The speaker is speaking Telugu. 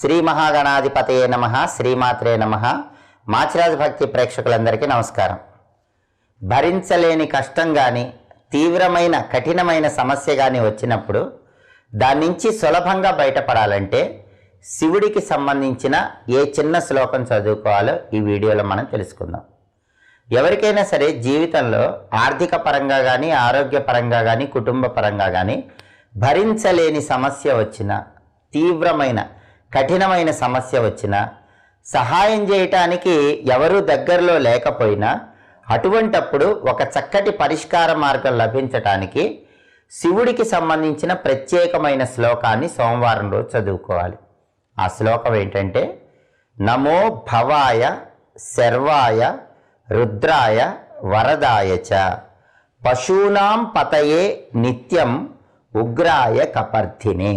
శ్రీ మహాగణాధిపతయే నమ శ్రీమాత్రే నమ. మాచిరాజ భక్తి ప్రేక్షకులందరికీ నమస్కారం. భరించలేని కష్టం కానీ తీవ్రమైన కఠినమైన సమస్య కానీ వచ్చినప్పుడు దాని నుంచి సులభంగా బయటపడాలంటే శివుడికి సంబంధించిన ఏ చిన్న శ్లోకం చదువుకోవాలో ఈ వీడియోలో మనం తెలుసుకుందాం. ఎవరికైనా సరే జీవితంలో ఆర్థిక పరంగా కానీ ఆరోగ్య పరంగా కానీ కుటుంబ పరంగా కానీ భరించలేని సమస్య వచ్చిన తీవ్రమైన కఠినమైన సమస్య వచ్చిన సహాయం చేయటానికి ఎవరు దగ్గరలో లేకపోయినా అటువంటప్పుడు ఒక చక్కటి పరిష్కార మార్గం లభించటానికి శివుడికి సంబంధించిన ప్రత్యేకమైన శ్లోకాన్ని సోమవారం రోజు చదువుకోవాలి. ఆ శ్లోకం ఏంటంటే నమో భవాయ శర్వాయ రుద్రాయ వరదాయ చ. పశూనాం పతయే నిత్యం ఉగ్రాయ కపర్ధినే.